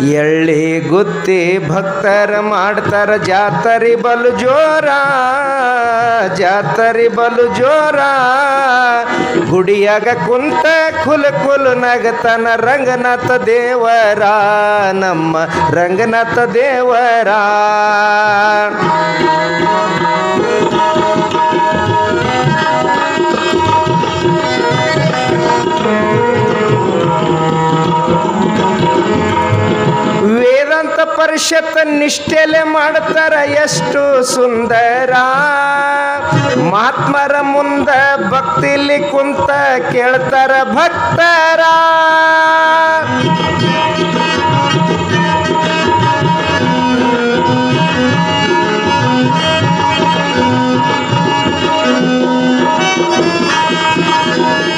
ಎಳ್ಳಿ ಗುತ್ತಿ ಭಕ್ತರ ಮಾಡ್ತಾರ ಜಾತರಿ ಬಲು ಜೋರ, ಜಾತರಿ ಬಲು ಜೋರ. ಗುಡಿಯಾಗ ಕುಂತ ಕುಲ್ ಕುಲ್ ನಗತನ ರಂಗನಾಥ ದೇವರ, ನಮ್ಮ ರಂಗನಾಥ ದೇವರ. ಪರಿಷತ್ ನಿಷ್ಠೆಲೆ ಮಾಡ್ತಾರ ಎಷ್ಟು ಸುಂದರ. ಮಹಾತ್ಮರ ಮುಂದ ಭಕ್ತಿಲಿ ಕುಂತ ಕೇಳ್ತಾರ ಭಕ್ತರ.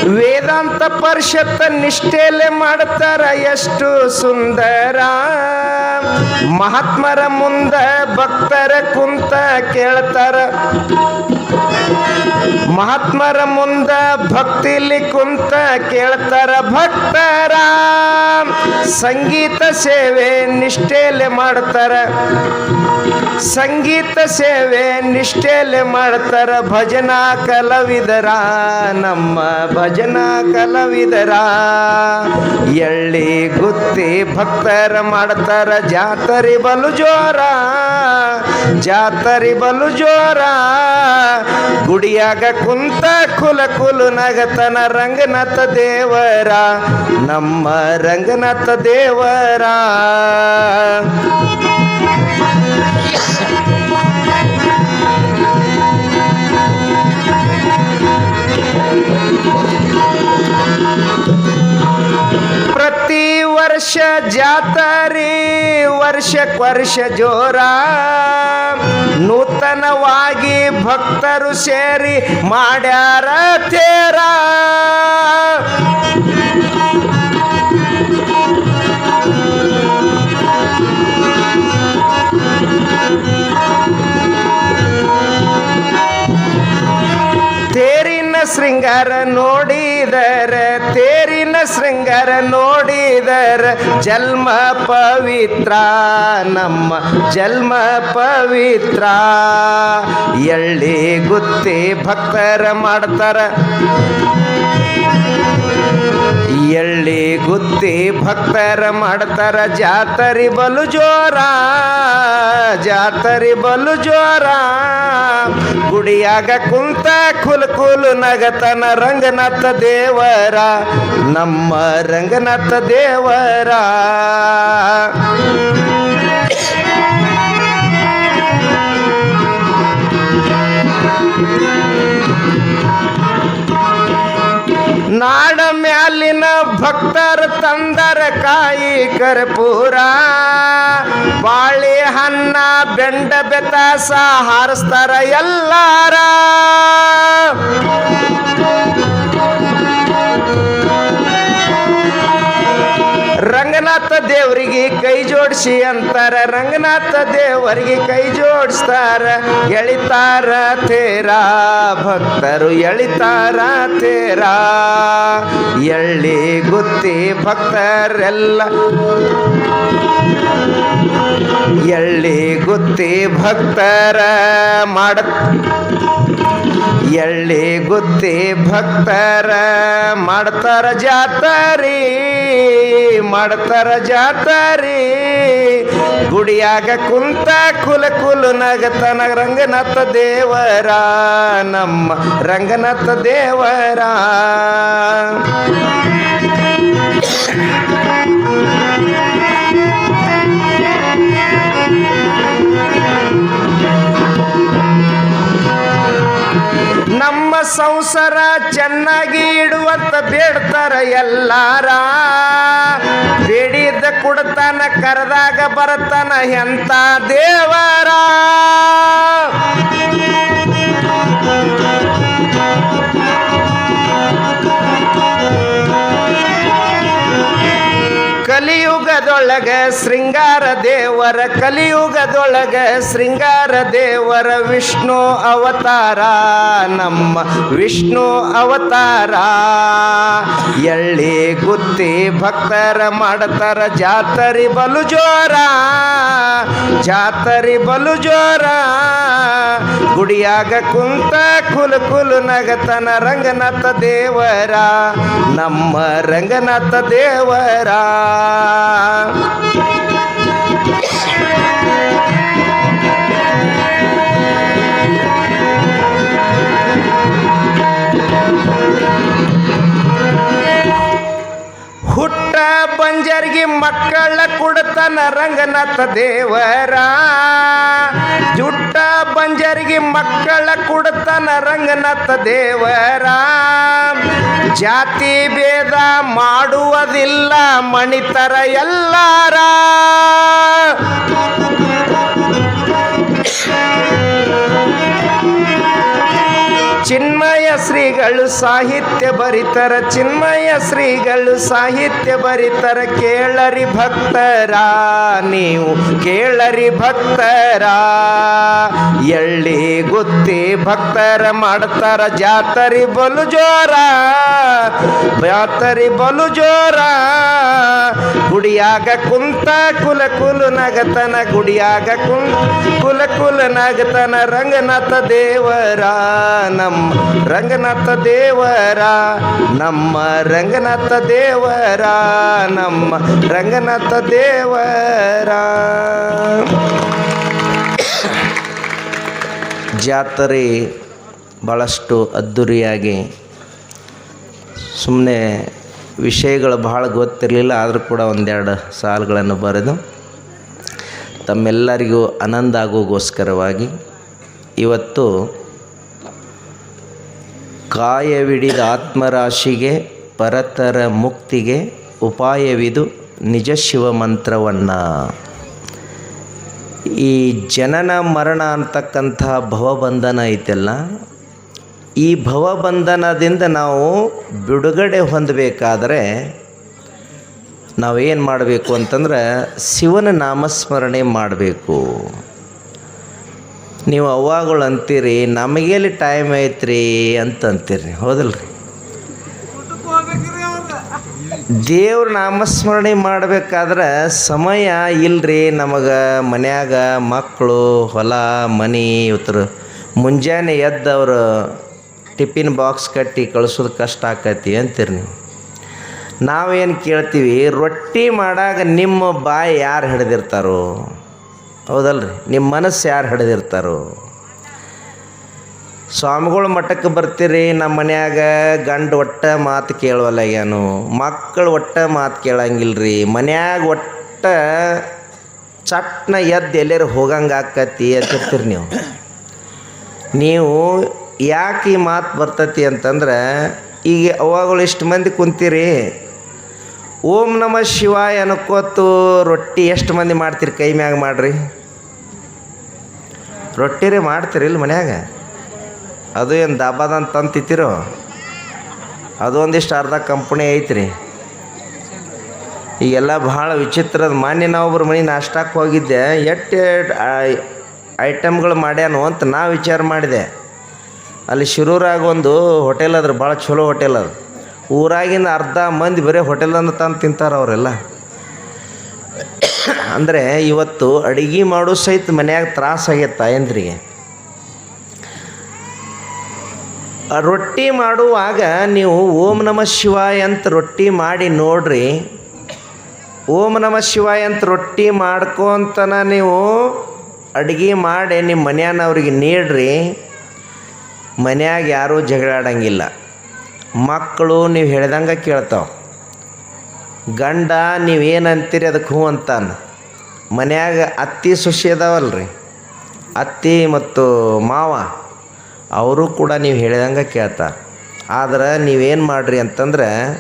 ವೇದಾಂತ ಪರಿಷತ್ ನಿಷ್ಠೆಲೆ ಮಾಡ್ತಾರ ಎಷ್ಟು ಸುಂದರ. ಮಹಾತ್ಮರ ಮುಂದ ಭಕ್ತರ ಕುಂತ ಕೇಳ್ತಾರ. ಮಹಾತ್ಮರ ಮುಂದ ಭಕ್ತಿಲಿ ಕುಂತ ಕೇಳ್ತಾರ ಭಕ್ತರ. ಸಂಗೀತ ಸೇವೆ ನಿಷ್ಠೆಯಲ್ಲಿ ಮಾಡ್ತಾರ. ಸಂಗೀತ ಸೇವೆ ನಿಷ್ಠೆಯಲ್ಲಿ ಮಾಡ್ತಾರ. ಭಜನಾ ಕಲಾವಿದರ ನಮ್ಮ ಭಜನಾ ಕಲಾವಿದರ. ಎಳ್ಳಿ ಗುತ್ತಿ ಭಕ್ತರ ಮಾಡ್ತಾರ. ಜಾತರಿ ಬಲು ಜೋರ ಜಾತರಿ ಬಲು ಜೋರ ಗುಡಿಯಾಗ ಕುಂತ ಕುಲ ಕುಲು ನಗತನ ರಂಗನಾಥ ದೇವರ ನಮ್ಮ ರಂಗನಾಥ ದೇವರ. ವರ್ಷ ಜಾತರಿ ವರ್ಷಕ್ಕೆ ವರ್ಷ ಜೋರ. ನೂತನವಾಗಿ ಭಕ್ತರು ಸೇರಿ ಮಾಡ್ಯಾರ ತೇರ. ತೇರಿನ ಶೃಂಗಾರ ನೋಡಿದರ ನೋಡಿದರ ಜನ್ಮ ಪವಿತ್ರ ನಮ್ಮ ಜನ್ಮ ಪವಿತ್ರ. ಎಳ್ಳಿ ಗುತ್ತಿ ಭಕ್ತರ ಮಾಡ್ತಾರ. ಎಳ್ಳಿ ಗುತ್ತಿ ಭಕ್ತರ ಮಾಡ್ತಾರ ಜಾತರಿ ಬಲು ಜೋರ, ಜಾತರಿ ಬಲು ಜೋರ. ಗುಡಿಯಾಗ ಕುಂತ ಕುಲ್ ಕುಲ್ ನಗತನ ರಂಗನಾಥ ದೇವರ, ನಮ್ಮ ರಂಗನಾಥ ದೇವರ. ನಾಡ ಮ್ಯಾಲಿನ ಭಕ್ತರ ತಂದರ ಕಾಯಿ ಕರ್ಪೂರ. ಬಾಳಿ ಹಣ್ಣ ಬೆಂಡ ಬೆತಾಸ ಹಾರಿಸ್ತಾರ ಎಲ್ಲಾರ. ರಂಗನಾಥ ದೇವರಿಗೆ ಕೈ ಜೋಡಿಸಿ ಅಂತಾರ, ರಂಗನಾಥ ದೇವರಿಗೆ ಕೈ ಜೋಡಿಸ್ತಾರ, ಎಳಿತಾರ ತೇರ ಭಕ್ತರು, ಎಳಿತಾರ ತೇರ ಎಳ್ಳಿ ಗುತ್ತಿ ಭಕ್ತರೆಲ್ಲ. ಎಳ್ಳಿ ಗುತ್ತಿ ಭಕ್ತರ ಮಾಡ ಎಳ್ಳಿ ಗುತ್ತಿ ಭಕ್ತರ ಮಾಡ್ತಾರ ಜಾತರಿ ಮಾಡ್ತಾರ ಜಾತರಿ. ಗುಡಿಯಾಗ ಕುಂತ ಕುಲ ಕುಲು ನಗತನ ರಂಗನಾಥ ದೇವರ, ನಮ್ಮ ರಂಗನಾಥ ದೇವರ. ಸಂಸಾರ ಚೆನ್ನಾಗಿ ಇಡುವಂತ ಬೇಡ್ತಾರ ಎಲ್ಲಾರ. ಬೇಡಿದ್ದ ಕುಡ್ತಾನ ಕರೆದಾಗ ಬರತಾನ ಎಂತ ದೇವರ. ಕಲಿಯುಗದೊಳಗ ಶೃಂಗಾರ ದೇವರ ಕಲಿಯುಗದೊಳಗ ಶೃಂಗಾರ ದೇವರ ವಿಷ್ಣು ಅವತಾರ, ನಮ್ಮ ವಿಷ್ಣು ಅವತಾರ. ಎಳ್ಳಿ ಗುತ್ತಿ ಭಕ್ತರ ಮಾಡತಾರ ಜಾತರಿ ಬಲು ಜೋರ ಜಾತರಿ ಬಲು ಜೋರ ಗುಡಿಯಾಗ ಕುಂತ ಕುಲು ಕುಲ ನಗತನ ರಂಗನಾಥ ದೇವರ, ನಮ್ಮ ರಂಗನಾಥ ದೇವರ. Yeah. ಬಂಜರ್ಗಿ ಮಕ್ಕಳ ಕುಡತನ ರಂಗನಾಥ ದೇವರ. ಜುಟ್ಟ ಬಂಜರಿಗೆ ಮಕ್ಕಳ ಕುಡತನ ರಂಗನಾಥ ದೇವರ. ಜಾತಿ ಭೇದ ಮಾಡುವುದಿಲ್ಲ ಮಣಿತರ ಎಲ್ಲಾರ. ಶ್ರೀಗಳು ಸಾಹಿತ್ಯ ಬರಿತರ, ಚಿನ್ಮಯ ಶ್ರೀಗಳು ಸಾಹಿತ್ಯ ಬರಿತರ, ಕೇಳರಿ ಭಕ್ತರ, ನೀವು ಕೇಳರಿ ಭಕ್ತರ. ಎಳ್ಳಿ ಗುತ್ತಿ ಭಕ್ತರ ಮಾಡ್ತಾರ, ಜಾತರಿ ಬಲು ಜೋರ ಜಾತರಿ ಬಲು ಜೋರ ಗುಡಿಯಾಗ ಕುಂತ ಕುಲ ಕುಲು ನಗತನ, ಗುಡಿಯಾಗ ಕುಂತ ಕುಲ ಕುಲ ನಗತನ, ರಂಗನಾಥ ದೇವರ, ನಮ್ಮ ರಂಗನಾಥ ದೇವರ, ನಮ್ಮ ರಂಗನಾಥ ದೇವರ, ನಮ್ಮ ರಂಗನಾಥ ದೇವರ. ಜಾತ್ರೆ ಭಾಳಷ್ಟು ಅದ್ದೂರಿಯಾಗಿ ಸುಮ್ಮನೆ ವಿಷಯಗಳು ಭಾಳ ಗೊತ್ತಿರಲಿಲ್ಲ, ಆದರೂ ಕೂಡ ಒಂದೆರಡು ಸಾಲುಗಳನ್ನು ಬರೆದು, ತಮ್ಮೆಲ್ಲರಿಗೂ ಆನಂದ ಆಗೋಗೋಸ್ಕರವಾಗಿ ಇವತ್ತು ಕಾಯವಿಡಿದ ಆತ್ಮರಾಶಿಗೆ, ಪರತರ ಮುಕ್ತಿಗೆ ಉಪಾಯವಿದು ನಿಜ ಶಿವಮಂತ್ರವನ್ನು. ಈ ಜನನ ಮರಣ ಅಂತಕ್ಕಂಥ ಭವಬಂಧನ ಐತೆಲ್ಲ, ಈ ಭವಬಂಧನದಿಂದ ನಾವು ಬಿಡುಗಡೆ ಹೊಂದಬೇಕಾದ್ರೆ ನಾವೇನು ಮಾಡಬೇಕು ಅಂತಂದ್ರೆ ಶಿವನ ನಾಮಸ್ಮರಣೆ ಮಾಡಬೇಕು. ನೀವು ಅವಾಗಳು ಅಂತೀರಿ ನಮಗೆಲ್ಲಿ ಟೈಮ್ ಐತ್ರಿ ಅಂತ ಅಂತೀರಿ ಹೌದಲ್ರಿ? ದೇವ್ರ ನಾಮಸ್ಮರಣೆ ಮಾಡಬೇಕಾದ್ರೆ ಸಮಯ ಇಲ್ರಿ ನಮಗೆ ಮನ್ಯಾಗ ಮಕ್ಕಳು ಹೊಲ, ಮನೆ ಇವತ್ತರ ಮುಂಜಾನೆ ಎದ್ದವ್ರು ಟಿಫಿನ್ ಬಾಕ್ಸ್ ಕಟ್ಟಿ ಕಳಿಸೋದು ಕಷ್ಟ ಆಕತಿ ಅಂತೀರಿ ನೀವು. ನಾವೇನು ಕೇಳ್ತೀವಿ, ರೊಟ್ಟಿ ಮಾಡಾಗ ನಿಮ್ಮ ಬಾಯಿ ಯಾರು ಹಿಡ್ದಿರ್ತಾರೋ? ಹೌದಲ್ರಿ? ನಿಮ್ಮ ಮನಸ್ಸು ಯಾರು ಹಿಡಿದಿರ್ತಾರೋ? ಸ್ವಾಮಿಗಳ ಮಠಕ್ಕೆ ಬರ್ತೀರಿ ನಮ್ಮ ಮನ್ಯಾಗ ಗಂಡು ಒಟ್ಟ ಮಾತು ಕೇಳವಲ್ಲಾಗ್ಯಾನು ಮಕ್ಕಳು ಒಟ್ಟ ಮಾತು ಕೇಳಂಗಿಲ್ಲ ರೀ ಮನ್ಯಾಗ ಒಟ್ಟ ಚಟ್ನ ಎದ್ದು ಎಲ್ಲರೂ ಹೋಗಂಗೆ ಆಕತಿ ಅಂತಿರ್ತೀರಿ ನೀವು. ನೀವು ಯಾಕೆ ಈ ಮಾತು ಬರ್ತತಿ ಅಂತಂದ್ರೆ, ಈಗ ಅವಾಗಳು ಇಷ್ಟು ಮಂದಿ ಕುಂತೀರಿ ಓಂ ನಮ ಶಿವಾಯ ಅನ್ಕೋತು ರೊಟ್ಟಿ ಎಷ್ಟು ಮಂದಿ ಮಾಡ್ತೀರಿ ಕೈ ಮ್ಯಾಗ ಮಾಡ್ರಿ? ರೊಟ್ಟಿ ರೀ ಮಾಡ್ತೀರಿ ಇಲ್ಲಿ ಮನ್ಯಾಗ? ಅದು ಏನು ದಾಬಾದಂತ ತಂತಿತ್ತಿರೋ? ಅದು ಒಂದಿಷ್ಟು ಅರ್ಧ ಕಂಪ್ನಿ ಐತ್ರಿ. ಈಗೆಲ್ಲ ಭಾಳ ವಿಚಿತ್ರದ ಮಾನ್ಯ ನಾವೊಬ್ರು ಮನೆ ನಾಷ್ಟಕ್ಕೆ ಹೋಗಿದ್ದೆ, ಎಷ್ಟು ಐಟಮ್ಗಳು ಮಾಡ್ಯಾನು ಅಂತ ನಾ ವಿಚಾರ ಮಾಡಿದೆ. ಅಲ್ಲಿ ಶಿರೂರಾಗ ಒಂದು ಹೋಟೆಲ್ ಅದ್ರ, ಭಾಳ ಚಲೋ ಹೋಟೆಲ್ ಅದು. ಊರಾಗಿನ ಅರ್ಧ ಮಂದಿ ಬರೀ ಹೋಟೆಲನ್ನು ತಂದು ತಿಂತಾರೆ ಅವರೆಲ್ಲ. ಅಂದರೆ ಇವತ್ತು ಅಡುಗೆ ಮಾಡೋ ಸಹಿತ ಮನ್ಯಾಗ ತ್ರಾಸ ಆಗೈತೆ ತಾಯಂದ್ರಿಗೆ. ರೊಟ್ಟಿ ಮಾಡುವಾಗ ನೀವು ಓಂ ನಮ ಶಿವಾಯ ಅಂತ ರೊಟ್ಟಿ ಮಾಡಿ ನೋಡ್ರಿ. ಓಂ ನಮ ಶಿವಾಯ ಅಂತ ರೊಟ್ಟಿ ಮಾಡ್ಕೊಂತನ ನೀವು ಅಡುಗೆ ಮಾಡಿ ನಿಮ್ಮ ಮನ್ಯಾನವ್ರಿಗೆ ನೀಡ್ರಿ. ಮನ್ಯಾಗ ಯಾರೂ ಜಗಳಾಡಂಗಿಲ್ಲ ಮಕ್ಕಳು ನೀವು ಹೇಳ್ದಂಗೆ ಕೇಳ್ತಾವೆ. ಗಂಡ ನೀವೇನಂತೀರಿ ಅದಕ್ಕೆ ಹ್ಞೂ ಅಂತಾನೆ. ಮನ್ಯಾಗ ಅತ್ತಿ ಸುಶಿ ಅದಾವಲ್ರಿ. ಅತ್ತಿ ಮತ್ತು ಮಾವ, ಅವರು ಕೂಡ ನೀವು ಹೇಳಿದಂಗೆ ಕೇಳ್ತಾರೆ. ಆದ್ರೆ ನೀವೇನು ಮಾಡ್ರಿ ಅಂತಂದ್ರೆ,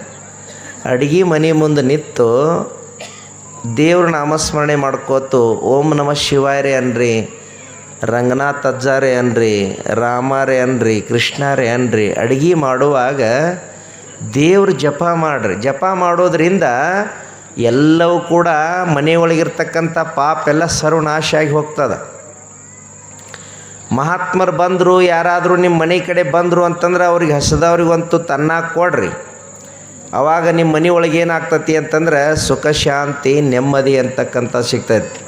ಅಡುಗೆ ಮನೆ ಮುಂದೆ ನಿಂತು ದೇವ್ರ ನಾಮಸ್ಮರಣೆ ಮಾಡ್ಕೋತು ಓಂ ನಮ ಶಿವಾಯರೇ ಅನ್ರಿ. ರಂಗನಾಥ್ ಅಜ್ಜಾರೆ ಅನ್ರಿ, ರಾಮಾರೇ ಅನ್ರಿ, ಕೃಷ್ಣರೇ ಅನ್ರಿ, ಅಡುಗೆ ಮಾಡುವಾಗ ದೇವ್ರ ಜಪ ಮಾಡ್ರಿ. ಜಪ ಮಾಡೋದ್ರಿಂದ ಎಲ್ಲವೂ ಕೂಡ ಮನೆಯೊಳಗಿರ್ತಕ್ಕಂಥ ಪಾಪ ಎಲ್ಲ ಸರ್ವನಾಶ ಆಗಿ ಹೋಗ್ತದೆ. ಮಹಾತ್ಮರು ಬಂದರು, ಯಾರಾದರೂ ನಿಮ್ಮ ಮನೆ ಕಡೆ ಬಂದರು ಅಂತಂದ್ರೆ ಅವ್ರಿಗೆ ಹಸದವ್ರಿಗಂತೂ ತನ್ನ ಕೊಡ್ರಿ. ಆವಾಗ ನಿಮ್ಮ ಮನೆ ಒಳಗೆ ಏನಾಗ್ತತಿ ಅಂತಂದ್ರೆ ಸುಖ, ಶಾಂತಿ, ನೆಮ್ಮದಿ ಅಂತಕ್ಕಂಥ ಸಿಗ್ತೈತಿ.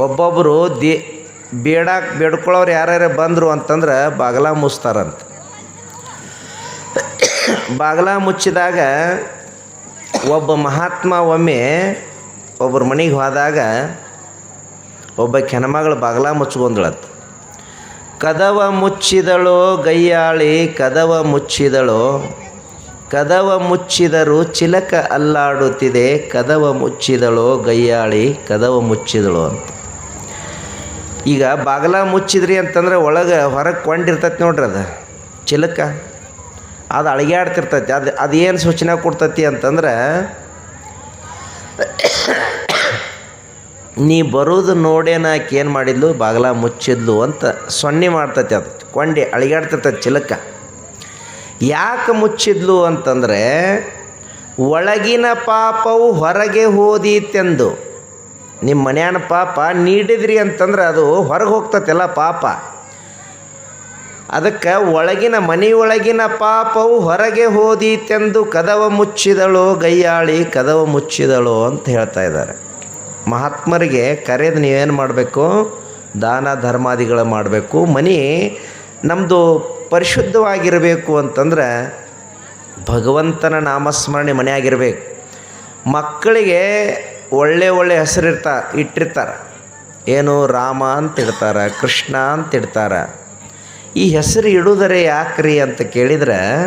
ಒಬ್ಬೊಬ್ಬರು ದಿ ಬೇಡಕ್ಕೆ ಬೇಡ್ಕೊಳ್ಳೋರು ಯಾರ್ಯಾರು ಬಂದರು ಅಂತಂದ್ರೆ ಬಾಗಲ ಮುಚ್ತಾರಂತ. ಬಾಗಲ ಮುಚ್ಚಿದಾಗ ಒಬ್ಬ ಮಹಾತ್ಮ ಒಮ್ಮೆ ಒಬ್ಬರ ಮನೆಗೆ ಹೋದಾಗ ಒಬ್ಬ ಹೆಣ್ಮಗಳು ಬಾಗಲ ಮುಚ್ಕೊಂದಳಂತ ಕದವ ಮುಚ್ಚಿದಳು ಗಯ್ಯಾಳಿ ಕದವ ಮುಚ್ಚಿದಳು. ಕದವ ಮುಚ್ಚಿದರು ಚಿಲಕ ಅಲ್ಲಾಡುತ್ತಿದೆ, ಕದವ ಮುಚ್ಚಿದಳು ಗಯ್ಯಾಳಿ ಕದವ ಮುಚ್ಚಿದಳು ಅಂತ. ಈಗ ಬಾಗಲ ಮುಚ್ಚಿದ್ರಿ ಅಂತಂದ್ರೆ ಒಳಗೆ ಹೊರಗೆ ಕೊಂಡಿರ್ತೈತಿ ನೋಡ್ರಿ ಅದು. ಚಿಲಕ. ಅದು ಅಳಗ್ಯಾಡ್ತಿರ್ತೈತಿ. ಅದು ಅದೇನು ಸೂಚನೆ ಕೊಡ್ತೈತಿ ಅಂತಂದ್ರೆ, ನೀ ಬರೋದು ನೋಡೇನ ಆಕೆ ಏನು ಮಾಡಿದ್ಲು? ಬಾಗಲ ಮುಚ್ಚಿದ್ಲು ಅಂತ ಸೊನ್ನೆ ಮಾಡ್ತೈತಿ ಅದು. ಕೊಂಡಿ ಅಳಿಗಾಡ್ತಿರ್ತೈತಿ ಚಿಲಕ. ಯಾಕೆ ಮುಚ್ಚಿದ್ಲು ಅಂತಂದರೆ, ಒಳಗಿನ ಪಾಪವು ಹೊರಗೆ ಹೋದೀತೆಂದು. ನಿಮ್ಮ ಮನ್ಯಾನ ಪಾಪ ನೀಡಿದ್ರಿ ಅಂತಂದ್ರೆ ಅದು ಹೊರಗೆ ಹೋಗ್ತತೆಲ್ಲ ಪಾಪ. ಅದಕ್ಕೆ ಒಳಗಿನ ಮನೆಯೊಳಗಿನ ಪಾಪವು ಹೊರಗೆ ಹೋದೀತೆಂದು ಕದವ ಮುಚ್ಚಿದಳು ಗೈಯಾಳಿ, ಕದವ ಮುಚ್ಚಿದಳು ಅಂತ ಹೇಳ್ತಾ ಇದ್ದಾರೆ. ಮಹಾತ್ಮರಿಗೆ ಕರೆದು ನೀವೇನು ಮಾಡಬೇಕು? ದಾನ ಧರ್ಮಾದಿಗಳು ಮಾಡಬೇಕು. ಮನೆ ನಮ್ಮದು ಪರಿಶುದ್ಧವಾಗಿರಬೇಕು ಅಂತಂದ್ರೆ ಭಗವಂತನ ನಾಮಸ್ಮರಣೆ ಮನೆಯಾಗಿರಬೇಕು. ಮಕ್ಕಳಿಗೆ ಒಳ್ಳೆ ಒಳ್ಳೆ ಹೆಸರಿರ್ತಾ ಇಟ್ಟಿರ್ತಾರೆ. ಏನು ರಾಮ ಅಂತ ಇಡ್ತಾರೆ, ಕೃಷ್ಣ ಅಂತ ಇಡ್ತಾರೆ. ಈ ಹೆಸರು ಇಡುವುದರೆ ಯಾಕ್ರಿ ಅಂತ ಕೇಳಿದ್ರೆ,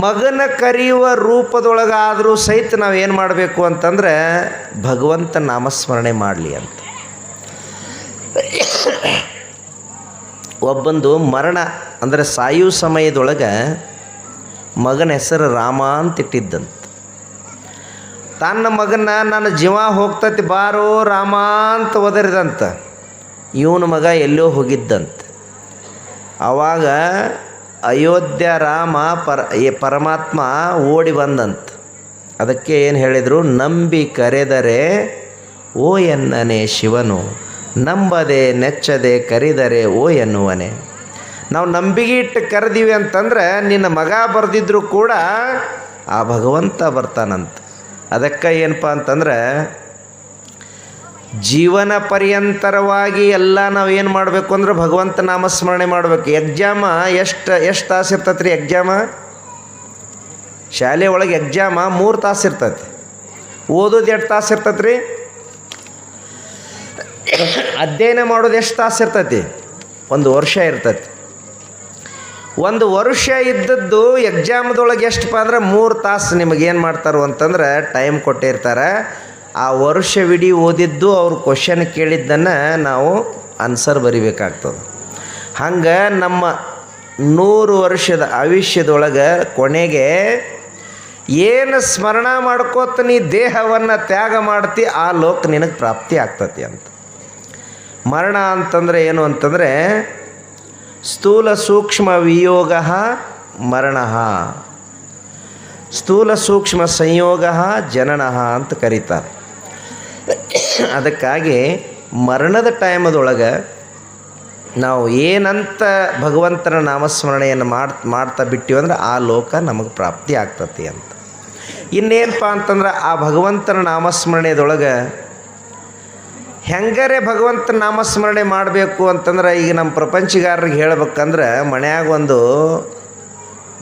ಮಗನ ಕರೆಯುವ ರೂಪದೊಳಗಾದರೂ ಸಹಿತ ನಾವು ಏನು ಮಾಡಬೇಕು ಅಂತಂದ್ರೆ, ಭಗವಂತ ನಾಮಸ್ಮರಣೆ ಮಾಡಲಿ ಅಂತ. ಒಬ್ಬಂದು ಮರಣ, ಅಂದರೆ ಸಾಯುವ ಸಮಯದೊಳಗೆ ಮಗನ ಹೆಸರು ರಾಮ ಅಂತ ಇಟ್ಟಿದ್ದಂತ. ತನ್ನ ಮಗನ ನನ್ನ ಜೀವ ಹೋಗ್ತತಿ ಬಾರೋ ರಾಮ ಅಂತ ಒದರಿದಂತ. ಇವನ ಮಗ ಎಲ್ಲೋ ಹೋಗಿದ್ದಂತ. ಆವಾಗ ಅಯೋಧ್ಯ ರಾಮ ಪರ ಪರಮಾತ್ಮ ಓಡಿ ಬಂದಂತ. ಅದಕ್ಕೆ ಏನು ಹೇಳಿದರು, ನಂಬಿ ಕರೆದರೆ, ಓ ಎನ್ನನೆ ಶಿವನು, ನಂಬದೆ ನೆಚ್ಚದೆ ಕರೆದರೆ, ಓ ಎನ್ನುವನೆ. ನಾವು ನಂಬಿಕೆ ಇಟ್ಟು ಕರೆದೀವಿ ಅಂತಂದ್ರೆ, ನಿನ್ನ ಮಗ ಬರೆದಿದ್ರು ಕೂಡ ಆ ಭಗವಂತ ಬರ್ತಾನಂತ. ಅದಕ್ಕೆ ಏನಪ್ಪ ಅಂತಂದ್ರೆ, ಜೀವನ ಪರ್ಯಂತರವಾಗಿ ಎಲ್ಲ ನಾವು ಏನು ಮಾಡಬೇಕು ಅಂದ್ರೆ ಭಗವಂತ ನಾಮಸ್ಮರಣೆ ಮಾಡಬೇಕು. ಎಕ್ಸಾಮ ಎಷ್ಟು ಎಷ್ಟು ತಾಸು ಇರ್ತೈತೆ ರೀ ಎಕ್ಸಾಮ? ಶಾಲೆ ಒಳಗೆ ಎಕ್ಸಾಮ ಮೂರು ತಾಸು ಇರ್ತೈತಿ. ಓದೋದು ಎಷ್ಟು ತಾಸು ಇರ್ತೈತೆ ರೀ ಅಧ್ಯಯನ ಮಾಡೋದು ಎಷ್ಟು ತಾಸು ಇರ್ತೈತಿ? ಒಂದು ವರ್ಷ ಇರ್ತೈತಿ. ಒಂದು ವರ್ಷ ಇದ್ದದ್ದು ಎಕ್ಸಾಮ್ದೊಳಗೆ ಎಷ್ಟಪ್ಪ ಅಂದ್ರೆ ಮೂರು ತಾಸು ನಿಮಗೆ ಏನು ಮಾಡ್ತಾರೋ ಅಂತಂದ್ರೆ ಟೈಮ್ ಕೊಟ್ಟಿರ್ತಾರೆ. ಆ ವರ್ಷವಿಡೀ ಓದಿದ್ದು ಅವ್ರು ಕ್ವಶನ್ ಕೇಳಿದ್ದನ್ನು ನಾವು ಆನ್ಸರ್ ಬರಿಬೇಕಾಗ್ತದೆ. ಹಂಗೆ ನಮ್ಮ ನೂರು ವರ್ಷದ ಆಯುಷ್ಯದೊಳಗೆ ಕೊನೆಗೆ ಏನು ಸ್ಮರಣ ಮಾಡ್ಕೋತ ನೀ ದೇಹವನ್ನು ತ್ಯಾಗ ಮಾಡ್ತಿ ಆ ಲೋಕ ನಿನಗೆ ಪ್ರಾಪ್ತಿ ಆಗ್ತತಿ ಅಂತ. ಮರಣ ಅಂತಂದರೆ ಏನು ಅಂತಂದರೆ ಸ್ಥೂಲ ಸೂಕ್ಷ್ಮ ವಿಯೋಗ ಮರಣ. ಸ್ಥೂಲ ಸೂಕ್ಷ್ಮ ಸಂಯೋಗ ಜನನ ಅಂತ ಕರೀತಾರೆ. ಅದಕ್ಕಾಗಿ ಮರಣದ ಟೈಮದೊಳಗೆ ನಾವು ಏನಂತ ಭಗವಂತನ ನಾಮಸ್ಮರಣೆಯನ್ನು ಮಾಡ್ತಾ ಮಾಡ್ತಾ ಬಿಟ್ಟಿವಿ ಅಂದ್ರೆ ಆ ಲೋಕ ನಮಗೆ ಪ್ರಾಪ್ತಿ ಆಗ್ತತಿ ಅಂತ. ಇನ್ನೇನಪ್ಪ ಅಂತಂದ್ರೆ ಆ ಭಗವಂತನ ನಾಮಸ್ಮರಣೆದೊಳಗೆ ಹೆಂಗರೆ ಭಗವಂತ ನಾಮಸ್ಮರಣೆ ಮಾಡಬೇಕು ಅಂತಂದ್ರೆ ಈಗ ನಮ್ಮ ಪ್ರಪಂಚಗಾರರಿಗೆ ಹೇಳ್ಬೇಕಂದ್ರೆ ಮನ್ಯಾಗ ಒಂದು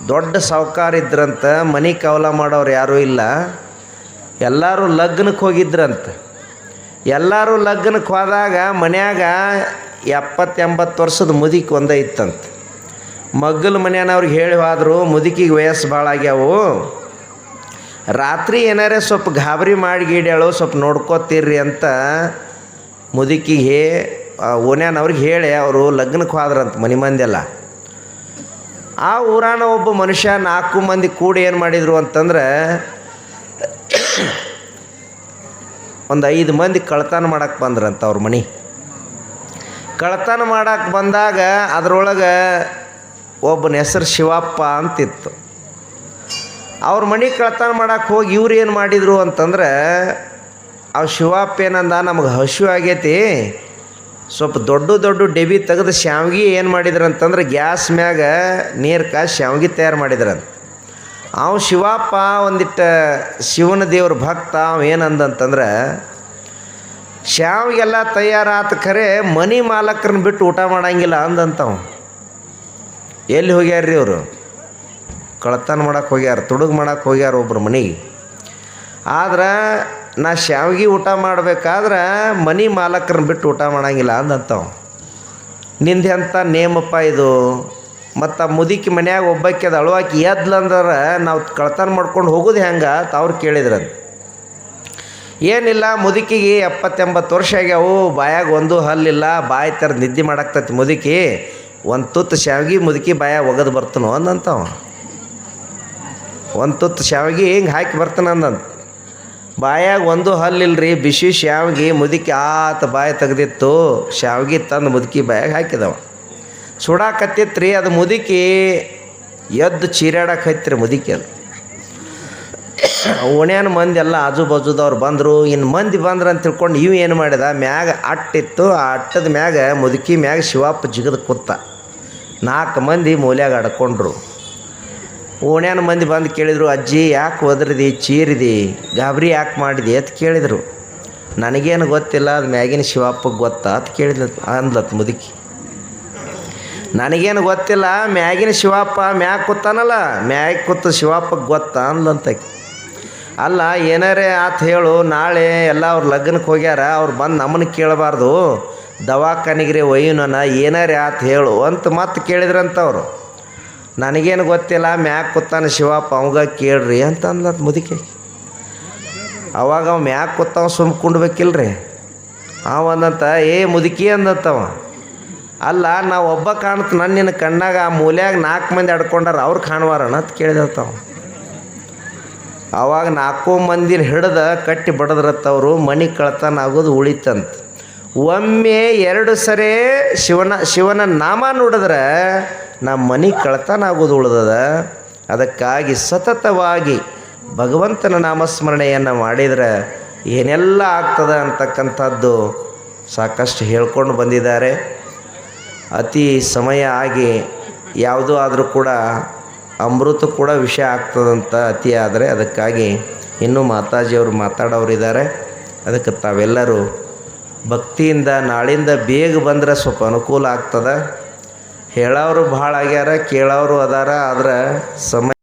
ದೊಡ್ಡ ಸಾವುಕಾರ ಇದ್ರಂತ, ಮನೆ ಕವಲ ಮಾಡೋರು ಯಾರೂ ಇಲ್ಲ. ಎಲ್ಲರೂ ಲಗ್ನಕ್ಕೆ ಹೋಗಿದ್ರಂತ. ಎಲ್ಲರೂ ಲಗ್ನಕ್ಕೆ ಹೋದಾಗ ಮನ್ಯಾಗ ಎಪ್ಪತ್ತೆಂಬತ್ತು ವರ್ಷದ ಮುದುಕಿ ಒಂದೇ ಇತ್ತಂತ. ಮಗ್ಗಲ ಮನೆಯವ್ರಿಗೆ ಹೇಳಿ ಹೋದ್ರು, ಮುದುಕಿಗೆ ವಯಸ್ಸು ಭಾಳ ಆಗ್ಯಾವು. ರಾತ್ರಿ ಏನಾರೇ ಸ್ವಲ್ಪ ಗಾಬರಿ ಮಾಡಿ ಗೀಡ್ಯಾಳು, ಸ್ವಲ್ಪ ನೋಡ್ಕೋತೀರ್ರಿ ಅಂತ ಮುದುಕಿಗೆ ಹೇ ಓನ್ಯಾನವ್ರಿಗೆ ಹೇಳಿ, ಅವರು ಲಗ್ನಕ್ಕೆ ಹೋದ್ರಂತ ಮನೆ ಮಂದೆಲ್ಲ ಆ ಊರಾನ ಒಬ್ಬ ಮನುಷ್ಯ ನಾಲ್ಕು ಮಂದಿ ಕೂಡಿ ಏನು ಮಾಡಿದರು ಅಂತಂದ್ರೆ, ಒಂದು ಐದು ಮಂದಿ ಕಳ್ತನ ಮಾಡಕ್ಕೆ ಬಂದ್ರಂತ ಅವ್ರ ಮನೆ. ಕಳ್ತನ ಮಾಡಕ್ಕೆ ಬಂದಾಗ ಅದರೊಳಗೆ ಒಬ್ಬನ ಹೆಸರು ಶಿವಪ್ಪ ಅಂತಿತ್ತು. ಅವ್ರ ಮನೆ ಕಳ್ತನ ಮಾಡಕ್ಕೆ ಹೋಗಿ ಇವ್ರು ಏನು ಮಾಡಿದರು ಅಂತಂದ್ರೆ ಅವ್ ಶಿವಪ್ಪ ಏನಂದ, ನಮಗೆ ಹಸಿವು ಆಗೈತಿ. ಸ್ವಲ್ಪ ದೊಡ್ಡ ದೊಡ್ಡ ಡೆಬಿ ತೆಗೆದು ಶಾವ್ಗಿ ಏನು ಮಾಡಿದ್ರು ಅಂತಂದ್ರೆ ಗ್ಯಾಸ್ ಮ್ಯಾಗ ನೀರು ಕಾ ಶಾವ್ಗಿ ತಯಾರು ಮಾಡಿದ್ರಂತ. ಅವ ಶಿವಪ್ಪ ಒಂದಿಟ್ಟು ಶಿವನ ದೇವ್ರ ಭಕ್ತ, ಅವ ಏನಂದಂತಂದ್ರೆ ಶಾವ್ಗೆಲ್ಲ ತಯಾರಾತ ಖರೆ ಮನಿ ಮಾಲಕರನ್ನ ಬಿಟ್ಟು ಊಟ ಮಾಡಂಗಿಲ್ಲ ಅಂದಂತವ. ಎಲ್ಲಿ ಹೋಗ್ಯಾರ್ರಿ ಇವರು ಕಳತನ ಮಾಡೋಕೆ ಹೋಗ್ಯಾರ, ತುಡುಗು ಮಾಡಕ್ಕೆ ಹೋಗ್ಯಾರ ಒಬ್ರು ಮನೆಗೆ. ಆದ್ರೆ ನಾ ಶಾವಿಗೆ ಊಟ ಮಾಡಬೇಕಾದ್ರೆ ಮನಿ ಮಾಲಕರನ್ನ ಬಿಟ್ಟು ಊಟ ಮಾಡೋಂಗಿಲ್ಲ ಅಂದಂತವ. ನಿಂದೆ ಎಂಥ ನೇಮಪ್ಪ ಇದು? ಮತ್ತು ಮುದುಕಿ ಮನ್ಯಾಗ ಒಬ್ಬಕ್ಕೆ ಅದು ಅಳುವಾಕಿ ಎದ್ಲಂದ್ರೆ ನಾವು ಕಳ್ತನ ಮಾಡ್ಕೊಂಡು ಹೋಗೋದು ಹೆಂಗೆ ಅವ್ರು ಕೇಳಿದ್ರಂತ ಏನಿಲ್ಲ, ಮುದುಕಿಗೆ ಎಪ್ಪತ್ತೆಂಬತ್ತು ವರ್ಷ ಆಗ್ಯಾವು, ಬಾಯಾಗ ಒಂದು ಹಲ್ಲಿಲ್ಲ, ಬಾಯಿ ಥರ ನಿದ್ದೆ ಮಾಡಾಕ್ತತಿ ಮುದುಕಿ. ಒಂದು ತುತ್ತು ಶಾವಿಗೆ ಮುದುಕಿ ಬಾಯಾಗ ಒಗದು ಬರ್ತನೋ ಅಂದಂತವ. ಒಂದು ತುತ್ತು ಶಾವಿಗೆ ಹಿಂಗೆ ಹಾಕಿ ಬರ್ತಾನ ಅಂದಂತ. ಬಾಯಾಗ ಒಂದು ಹಲ್ಲಿಲ್ರಿ, ಬಿಸಿ ಶಾವ್ಗಿ ಮುದುಕಿ ಆತ ಬಾಯಿ ತೆಗೆದಿತ್ತು. ಶಾವ್ಗಿ ತಂದು ಮುದುಕಿ ಬಾಯಾಗ ಹಾಕಿದವ. ಸುಡಾಕತ್ತಿತ್ರಿ, ಅದು ಮುದುಕಿ ಎದ್ದು ಚೀರಾಡಕ್ಕೆ ಮುದುಕಿ ಅದು. ಓಣ್ಯಾನ ಮಂದಿ ಎಲ್ಲ ಆಜು ಬಾಜುದವ್ರು ಬಂದರು. ಇನ್ನು ಮಂದಿ ಬಂದ್ರು ಅಂತ ತಿಳ್ಕೊಂಡು ಇವು ಏನು ಮಾಡಿದ? ಮ್ಯಾಗ ಅಟ್ಟಿತ್ತು. ಆ ಅಟ್ಟದ ಮ್ಯಾಗ ಮುದುಕಿ ಮ್ಯಾಗ ಶಿವಪ್ಪ ಜಿಗದ ಕೂತ. ನಾಲ್ಕು ಮಂದಿ ಮೂಲ್ಯಾಗ ಅಡ್ಕೊಂಡ್ರು. ಓಣ್ಯಾನ ಮಂದಿ ಬಂದು ಕೇಳಿದರು, ಅಜ್ಜಿ, ಯಾಕೆ ಒದರಿದಿ, ಚೀರಿದಿ? ಗಾಬರಿ ಯಾಕೆ ಮಾಡಿದಿ? ಅಂತ ಕೇಳಿದರು. ನನಗೇನು ಗೊತ್ತಿಲ್ಲ, ಅದು ಮ್ಯಾಗಿನ ಶಿವಪ್ಪಗೆ ಗೊತ್ತಾ? ಅಂತ ಕೇಳಿದ್ಲ, ಅಂದ್ಲತ್ ಮುದುಕಿ. ನನಗೇನು ಗೊತ್ತಿಲ್ಲ, ಮ್ಯಾಗಿನ ಶಿವಪ್ಪ ಮ್ಯಾಗ ಕೂತಾನಲ್ಲ, ಮ್ಯಾಗ ಕೂತ ಶಿವಪ್ಪಗೆ ಗೊತ್ತಾ? ಅಂದ್ಲಂತಕಿ ಅಲ್ಲ, ಏನಾರೇ ಆತ ಹೇಳು, ನಾಳೆ ಎಲ್ಲ ಅವ್ರ ಲಗ್ನಕ್ಕೆ ಹೋಗ್ಯಾರ, ಅವ್ರು ಬಂದು ನಮ್ಮನ್ನು ಕೇಳಬಾರ್ದು. ದವಾಖಾನಿಗ್ರಿ ಒಯ್ಯುನ ಏನಾರೇ ಆತ ಹೇಳು, ಅಂತ ಮತ್ತೆ ಕೇಳಿದ್ರಂತವ್ರು. ನನಗೇನು ಗೊತ್ತಿಲ್ಲ ಮ್ಯಾಕ್ ಕೂತಾನ ಶಿವಪ್ಪ, ಅವಂಗ ಕೇಳ್ರಿ ಅಂತ ಅಂದ್ಲತ್ ಮುದುಕಿ. ಅವಾಗ ಅವ ಮ್ಯಾಕ್ ಕೂತಾವ, ಸುಮ್ ಕುಂಡ್ಬೇಕಿಲ್ರಿ. ಅವ ಅಂದಂತ, ಏ ಮುದುಕಿ ಅಂದಂತವ ಅಲ್ಲ, ನಾವು ಒಬ್ಬ ಕಾಣ್ತ ನನ್ನ ನಿನ್ನ ಕಣ್ಣಾಗ, ಆ ಮೂಲ್ಯಾಗ ನಾಲ್ಕು ಮಂದಿ ಅಡ್ಕೊಂಡಾರ, ಅವ್ರು ಕಾಣುವಾರಣ ಅಂತ ಕೇಳಿದತ್ತವ ಅವಾಗ ನಾಲ್ಕು ಮಂದಿನ ಹಿಡ್ದು ಕಟ್ಟಿ ಬಡದ್ರತ್ತವರು ಮನೆ ಕಳ್ತನ ಆಗೋದು ಉಳಿತಂತ. ಒಮ್ಮೆ ಎರಡು ಸರಿ ಶಿವನ ಶಿವನ ನಾಮ ನೋಡಿದ್ರೆ ನಮ್ಮ ಮನೆ ಕಳ್ತನ ಆಗೋದು ಉಳಿದದ. ಅದಕ್ಕಾಗಿ ಸತತವಾಗಿ ಭಗವಂತನ ನಾಮಸ್ಮರಣೆಯನ್ನು ಮಾಡಿದರೆ ಏನೆಲ್ಲ ಆಗ್ತದೆ ಅಂತಕ್ಕಂಥದ್ದು ಸಾಕಷ್ಟು ಹೇಳ್ಕೊಂಡು ಬಂದಿದ್ದಾರೆ. ಅತಿ ಸಮಯ ಆಗಿ ಯಾವುದೂ ಆದರೂ ಕೂಡ ಅಮೃತ ಕೂಡ ವಿಷ ಆಗ್ತದಂತ ಅತಿ ಆದರೆ ಅದಕ್ಕಾಗಿ ಇನ್ನೂ ಮಾತಾಜಿಯವರು ಮಾತಾಡೋರಿದ್ದಾರೆ. ಅದಕ್ಕೆ ತಾವೆಲ್ಲರೂ ಭಕ್ತಿಯಿಂದ ನಾಳಿಂದ ಬೇಗ ಬಂದರೆ ಸ್ವಲ್ಪ ಅನುಕೂಲ ಆಗ್ತದೆ. ಹೇಳೋರು ಭಾಳ ಆಗ್ಯಾರ ಕೇಳೋರು ಅದಾರ ಆದ್ರೆ ಸಮಯ